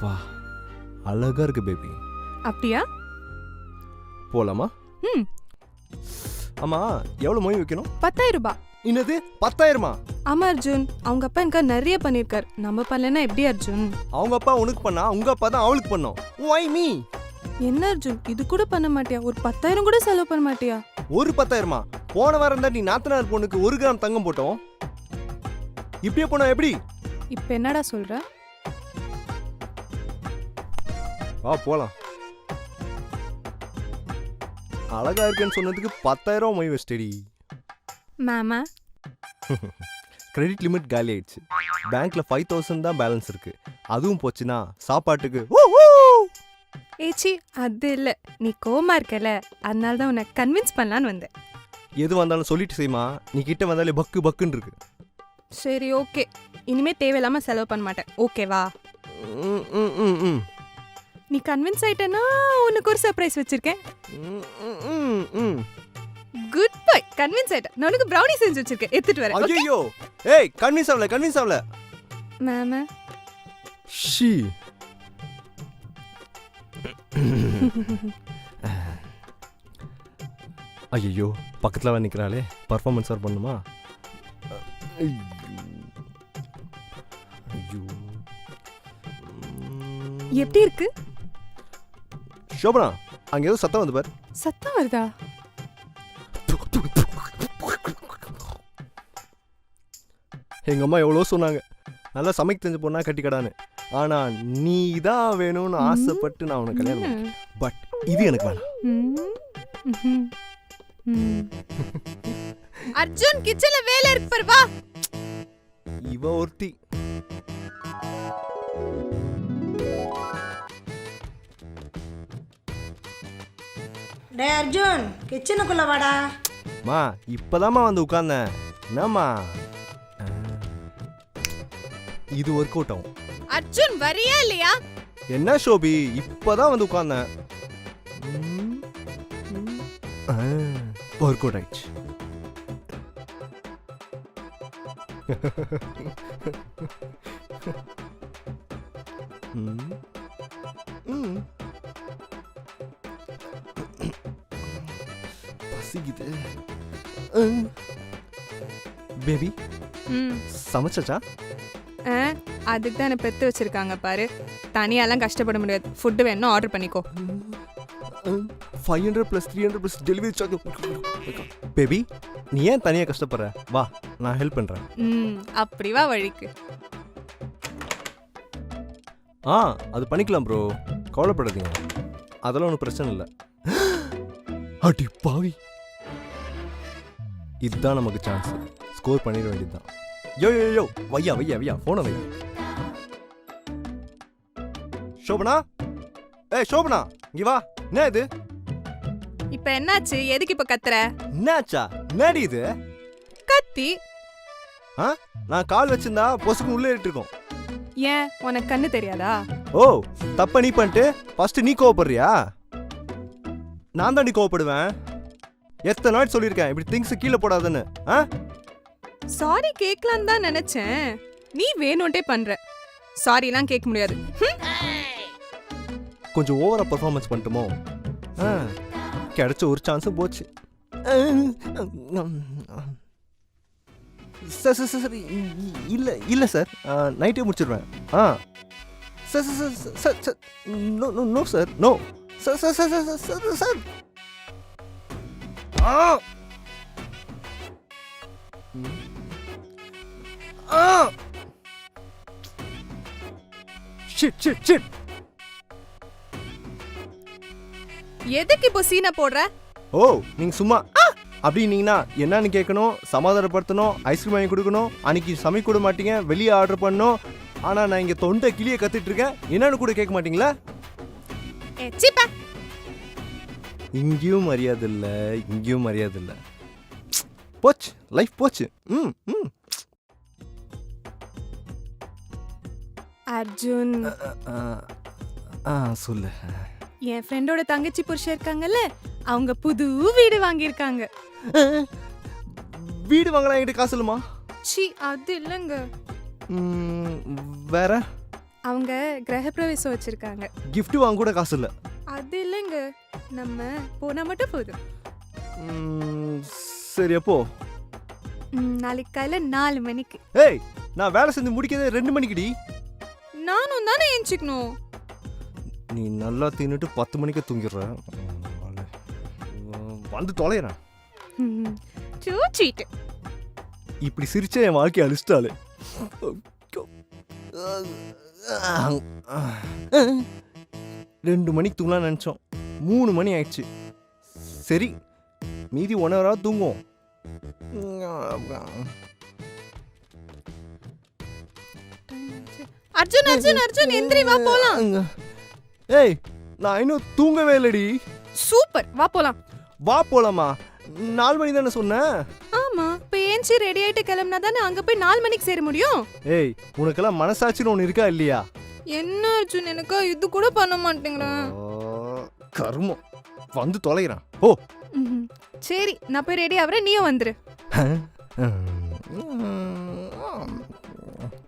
அப்பா அழகா இருக்கு பேபி அப்படியா? போலாமா? ம். ஆமா எவ்வளவு மொய் வைக்கணும்? பத்தாயிரம் ரூபாய் என்னது? பத்தாயிரமா? ஆமா அர்ஜுன். அவங்க அப்பா எனக்கு நிறைய பண்ணிருக்காரு நம்ம பண்ணலன்னா எப்படி அர்ஜுன்? அவங்க அப்பா உனக்கு பண்ணா உங்க அப்பா தான் அவளுக்கு பண்ணோம். வை மீ என்ன அர்ஜுன்? இது கூட பண்ண மாட்டியா? ஒரு பத்தாயிரம் கூட செலவு பண்ண மாட்டியா? ஒரு பத்தாயிரமா? போன வாரம் தான் நீ நாத்தனார் பொண்ணுக்கு ஒரு கிராம் தங்கம் போட்டோம். இப்படியே போனா எப்படி? இப்ப என்னடா சொல்ற? வா போலாம். அழகா இருக்கேன்னு சொன்னதுக்கு பத்தாயிரம் மொய் வச்சிட்டடி மேமா. கிரெடிட் லிமிட் காலி ஆயிடுச்சு. பேங்க்ல ஃபைவ் தௌசண்ட் தான் பேலன்ஸ் இருக்கு. அதுவும் போச்சுன்னா சாப்பாட்டுக்கு. ஏச்சி அது இல்ல. நீ கோமா இருக்கல. அதனால தான் உன்னை கன்வின்ஸ் பண்ணலான்னு வந்தேன். எது வந்தாலும் சொல்லிட்டு செய்யுமா? நீ கிட்ட வந்தாலே பக்கு பக்குன்னு இருக்கு. சரி ஓகே. இனிமே தேவையில்லாம செலவு பண்ண மாட்டேன். ஓகேவா? ம், ம், ம், ம். நீ கன்வின்ஸ் ஆயிட்டேன்னா உனக்கு ஒரு சர்ப்ரைஸ் வச்சிருக்கேன். குட் பாய் கன்வின்ஸ் ஆயிட்டேன். நான் உனக்கு ப்ரௌனி செஞ்சு வச்சிருக்கேன். எடுத்துட்டு வரேன்? ஐயோ ஏய் கன்வின்ஸ் ஆகல கன்வின்ஸ் ஆகல. மேம ஷீ. ஐயோ பக்கத்துல வந்து நிக்கிறாளே. பர்ஃபார்மன்ஸ் வேறு பண்ணுமா? ஐயோ. ஐயோ ம். எப்படி இருக்கு? சோபனா அங்க ஏதோ சத்தம் வந்து பார். சத்தம் வருதா? எங்க அம்மா எவ்வளோ சொன்னாங்க. நல்லா சமைக்க தெரிஞ்ச பொண்ணா கட்டிக்கடான்னு ஆனா நீ தான் வேணும்னு ஆசைப்பட்டு நான் உனக்கு கல்யாணம் பண்ணேன் பட் இது எனக்கு வேணாம். அர்ஜுன் கிச்சன்ல வேலை இருக்கு பாரு வா. இவ ஒருத்தி. டே அர்ஜுன் கிச்சனுக்குள்ள வாடா. மா இப்பதாம்மா வந்து உட்கார்ந்தேன். என்னம்மா. இது ஒர்க் அவுட் ஆகும். அர்ஜுன் வரியா இல்லையா? என்ன ஷோபி? இப்பதான் வந்து உட்கார்ந்தேன். ஒர்க் அவுட் ஆயிடுச்சு. ம். ம். பசிக்குது பேபி ம் சமைச்சாச்சா ஆ, அதுக்கு தான் என்ன பெத்து வச்சிருக்காங்க பாரு தனியாலாம் கஷ்டப்பட முடியாது ஃபுட்டு வேணும் ஆர்டர் பண்ணிக்கோ five hundred plus three hundred plus delivery charge baby நீ ஏன் தனியாக கஷ்டப்படுற வா நான் ஹெல்ப் பண்ணுறேன் ம் அப்படி வா வழிக்கு ஆ அது பண்ணிக்கலாம் ப்ரோ கவலைப்படாதீங்க அதெல்லாம் ஒன்றும் பிரச்சனை இல்லை அடி பாவி இதுதான் நமக்கு சான்ஸ் ஸ்கோர் பண்ணிட வேண்டியதுதான். யோ யோ யோ வையா வையா வையா. ஃபோனை வையா. சோபனா ஏய் சோபனா இங்க வா. என்ன இது? இப்ப என்னாச்சு? எதுக்கு இப்ப கத்துற? என்னாச்சா? என்னடி இது? கத்தி. ஆ? நான் கால் வச்சிருந்தா பொசுக்கு உள்ளே இருக்கோம் ஏன்? உனக்கு கண்ணு தெரியாதா? ஓ தப்ப நீ பண்ணிட்டு ஃபர்ஸ்ட் நீ கோவப்படுறியா? நான் தான் நீ கோவப்படுவேன். எத்தனை நாள் சொல்லியிருக்கேன் இப்படி திங்ஸ் கீழே போடாதுன்னு ஆ சாரி கேட்கலாம் தான் நினைச்சேன் நீ வேணும்ட்டே பண்ற சாரிலாம் கேட்க முடியாது. கொஞ்சம் ஓவரா பெர்ஃபார்மன்ஸ் பண்ணிட்டுமோ ஆ கிடைச்ச ஒரு சான்ஸும் போச்சு சார் சார் சார் இல்லை இல்லை சார் நைட்டே முடிச்சிடுவேன் ஆ sir sir sir sir no no no sir no sir sir sir sir sir shit shit shit எதுக்கு இப்போ சீனை போடுற? ஓ நீங்க சும்மா. "ஆ!" அப்படின்னீங்கன்னா என்னன்னு கேட்கணும் சமாதானப்படுத்தணும் ஐஸ்கிரீம் வாங்கி கொடுக்கணும் அன்னைக்கு சமைக்க கூட மாட்டீங்க வெளியே ஆர்டர் பண்ணணும். ஆனா நான் இங்க தொண்டை கிளிய கத்திட்டு இருக்கேன். என்னன்னு கூட கேட்க மாட்டீங்களா. இங்கேயும் மரியாதை இல்ல இங்கேயும் மரியாதை இல்ல. போச்சு லைஃப் போச்சு. ம் ம். அர்ஜுன். ஆ, சொல்லு. என் ஃப்ரெண்டோட தங்கச்சி புருஷன் இருக்காங்கல்ல அவங்க புது வீடு வாங்கியிருக்காங்க. வீடு வாங்கலாம் என்கிட்ட காசு இல்லைமா சி அது இல்லைங்க. வேற? அவங்க கிரகப்பிரவேசம் வச்சிருக்காங்க. gift வாங்க கூட காசு இல்லை. அது இல்லைங்க. நம்ம போனா மட்டும் போதும். ம், சரி எப்போ ம், நாளைக்கு காலைல நாலு மணிக்கு. ஏய் நான் வேலை செஞ்சு முடிக்கிறதே ரெண்டு மணிக்குடி. நானும் தானே ஏஞ்சிக்கணும் நீ நல்லா தின்னுட்டு பத்து மணிக்கு தூங்கிடுற. வந்து தொலைகிறேன் சூச்சிட்டு இப்படி சிரிச்சா என் வாழ்க்கையை அழிச்சிட்டாளு. ரெண்டு மணிக்கு தூங்கலாம் நினச்சோம். மூணு மணி ஆயிடுச்சு. சரி மீதி ஒன் ஹவராக தூங்குவோம். அர்ஜுன் அர்ஜுன் அர்ஜுன் எந்திரி வா போலாம். ஏய் நான் இன்னும் தூங்கவே இல்லடி. சூப்பர் வா போலாம். வா போலாமா? நாலு மணி தானே சொன்னேன் ஆமா இப்ப ஏஞ்சி ரெடி ஆயிட்டு கிளம்புனா தானே அங்க போய் நாலு மணிக்கு சேர முடியும்? ஏய் உனக்கெல்லாம் மனசாட்சின்னு ஒன்று இருக்கா இல்லையா? என்ன அர்ஜுன் எனக்கு இது கூட பண்ண மாட்டேங்கிறேன் கருமம். வந்து தொலைகிறான் ஓ. சரி நான் போய் ரெடி ஆகுறேன். நீயும் வந்துரு.